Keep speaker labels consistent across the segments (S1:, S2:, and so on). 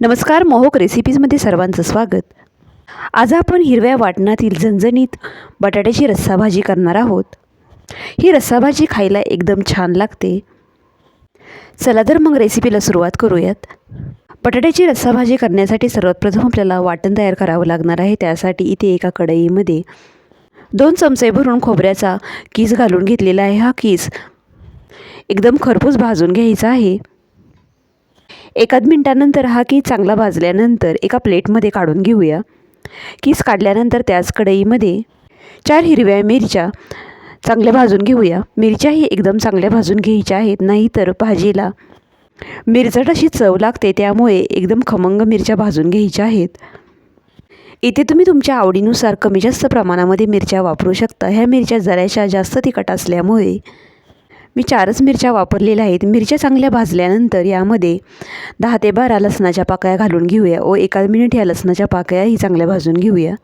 S1: नमस्कार मोहक रेसिपीजमध्ये सर्वांचं स्वागत. आज आपण हिरव्या वाटणातील झणझणीत बटाट्याची रस्सा भाजी करणार आहोत. ही रस्सा भाजी खायला एकदम छान लागते. चला तर मग रेसिपीला सुरुवात करूयात. बटाट्याची रस्सा भाजी करण्यासाठी सर्वात प्रथम आपल्याला वाटण तयार करावं लागणार आहे. त्यासाठी इथे एका कढईमध्ये दोन चमचे भरून खोबऱ्याचा कीस घालून घेतलेला आहे. हा कीस एकदम खरपूस भाजून घ्यायचा आहे. एकाद मिनटानंतर हा कीस चांगला भाजल्यानंतर एका प्लेटमध्ये काढून घेऊया. कीस काढल्यानंतर त्याच कढईमध्ये चार हिरव्या मिरच्या चांगल्या भाजून घेऊया. मिरच्याही एकदम चांगल्या भाजून घ्यायच्या आहेत नाहीतर भाजीला मिरचट अशी चव लागते त्यामुळे एकदम खमंग मिरच्या भाजून घ्यायच्या आहेत. इथे तुम्ही तुमच्या आवडीनुसार कमी जास्त प्रमाणामध्ये मिरच्या वापरू शकता. ह्या मिरच्या जराशा जास्त तिखट असल्यामुळे मी चारच मिरच्या वापरलेल्या आहेत. मिरच्या चांगल्या भाजल्यानंतर यामध्ये दहा ते बारा लसणाच्या पाकळ्या घालून घेऊया व एका मिनिट या लसणाच्या पाकळ्याही चांगल्या भाजून घेऊया.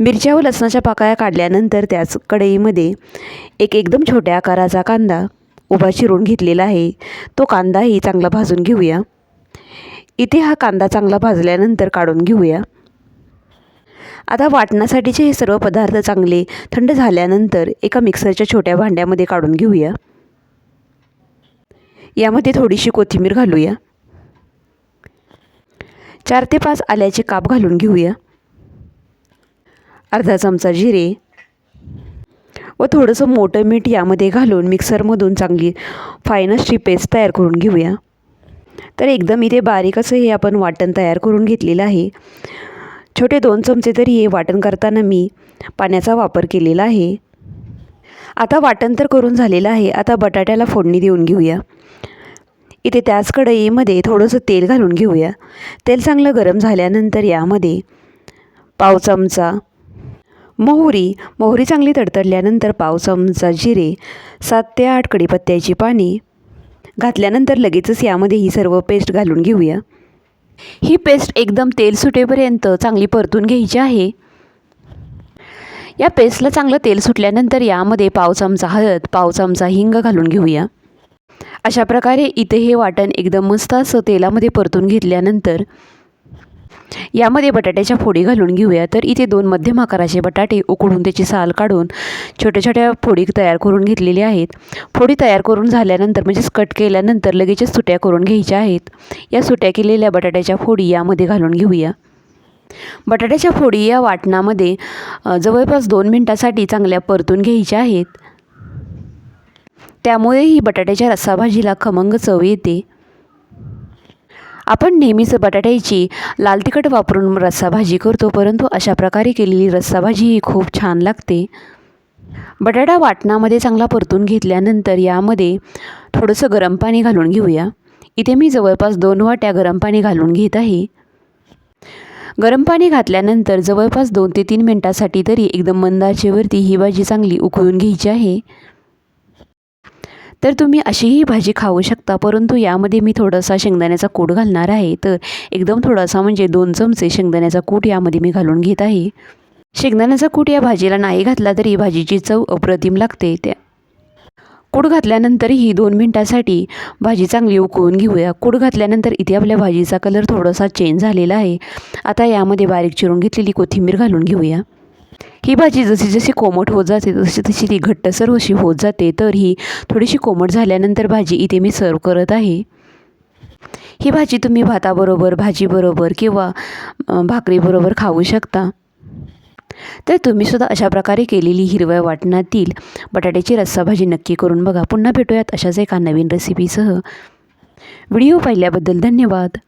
S1: मिरच्या व लसणाच्या पाकळ्या काढल्यानंतर त्याच कढईमध्ये एक एकदम छोट्या आकाराचा कांदा उभा चिरून घेतलेला आहे. तो कांदाही चांगला भाजून घेऊया. इथे हा कांदा चांगला भाजल्यानंतर काढून घेऊया. आता वाटण्यासाठीचे हे सर्व पदार्थ चांगले थंड झाल्यानंतर एका मिक्सरच्या छोट्या भांड्यामध्ये काढून घेऊया. यामध्ये थोडीशी कोथिंबीर घालूया. चार ते पाच आल्याचे काप घालून घेऊया. अर्धा चमचा जिरे व थोडंसं मोठं मीठ यामध्ये घालून मिक्सरमधून चांगली फायनसची अशी पेस्ट तयार करून घेऊया. तर एकदम इथे बारीक असं हे आपण वाटण तयार करून घेतलेलं आहे. छोटे दोन चमचे तरी हे वाटण करताना मी पाण्याचा वापर केलेला आहे. आता वाटण तर करून झालेलं आहे. आता बटाट्याला फोडणी देऊन घेऊया. इथे त्याच कढईमध्ये थोडंसं तेल घालून घेऊया. तेल चांगलं गरम झाल्यानंतर यामध्ये पाव चमचा मोहरी. मोहरी चांगली तडतडल्यानंतर पाव चमचा जिरे सात ते आठ कडीपत्त्याची पाणी घातल्यानंतर लगेचच यामध्ये ही सर्व पेस्ट घालून घेऊया. ही पेस्ट एकदम तेल सुटेपर्यंत चांगली परतून घ्यायची आहे. या पेस्टला चांगलं तेल सुटल्यानंतर यामध्ये पाव चमचा हळद पाव चमचा हिंग घालून घेऊया. अशा प्रकारे इथे हे वाटण एकदम मस्त असं तेलामध्ये परतून घेतल्यानंतर यामध्ये बटाट्याच्या फोडी घालून घेऊया. तर इथे दोन मध्यम आकाराचे बटाटे उकडून त्याची साल काढून छोट्या छोट्या फोडी तयार करून घेतलेली आहेत. फोडी तयार करून झाल्यानंतर म्हणजेच कट केल्यानंतर लगेचच सुट्या करून घ्यायच्या आहेत. या सुट्या केलेल्या बटाट्याच्या फोडी यामध्ये घालून घेऊया. बटाट्याच्या फोडी या वाटणामध्ये जवळपास दोन मिनटासाठी चांगल्या परतून घ्यायच्या आहेत. त्यामुळे ही बटाट्याच्या रस्साभाजीला खमंग चव येते. आपण नेहमीच बटाट्याची लाल तिखट वापरून रस्साभाजी करतो परंतु अशा प्रकारे केलेली रस्साभाजी ही खूप छान लागते. बटाटा वाटणामध्ये चांगला परतून घेतल्यानंतर यामध्ये थोडंसं गरम पाणी घालून घेऊया. इथे मी जवळपास दोन वाट्या गरम पाणी घालून घेत आहे. गरम पाणी घातल्यानंतर जवळपास दोन ते तीन मिनटासाठी तरी एकदम मंदाचेवरती ही भाजी चांगली उकळून घ्यायची आहे. तर तुम्ही अशीही भाजी खाऊ शकता. परंतु यामध्ये मी थोडासा शेंगदाण्याचा कूट घालणार आहे. तर एकदम थोडासा म्हणजे दोन चमचे शेंगदाण्याचा कूट यामध्ये मी घालून घेत आहे. शेंगदाण्याचा कूट या भाजीला नाही घातला तरी भाजीची चव अप्रतिम लागते. त्या कूड घातल्यानंतरही दोन मिनटासाठी भाजी चांगली उकळून घेऊया. कूड घातल्यानंतर इथे आपल्या भाजीचा कलर थोडासा चेंज झालेला आहे. आता यामध्ये बारीक चिरून घेतलेली कोथिंबीर घालून घेऊया. ही भाजी जशी जशी कोमट होत जाते तशी तशी ती घट्टसर अशी होत जाते. तर ही थोडीशी कोमट झाल्यानंतर भाजी इथे मी सर्व करत आहे. ही भाजी तुम्ही भाताबरोबर भाजीबरोबर किंवा भाकरीबरोबर खाऊ शकता. तर तुम्हीसुद्धा अशा प्रकारे केलेली हिरव्या वाटणातील बटाट्याची रस्सा भाजी नक्की करून बघा. पुन्हा भेटूयात अशाच एका नवीन रेसिपीसह व्हिडिओ पाहिल्याबद्दल धन्यवाद.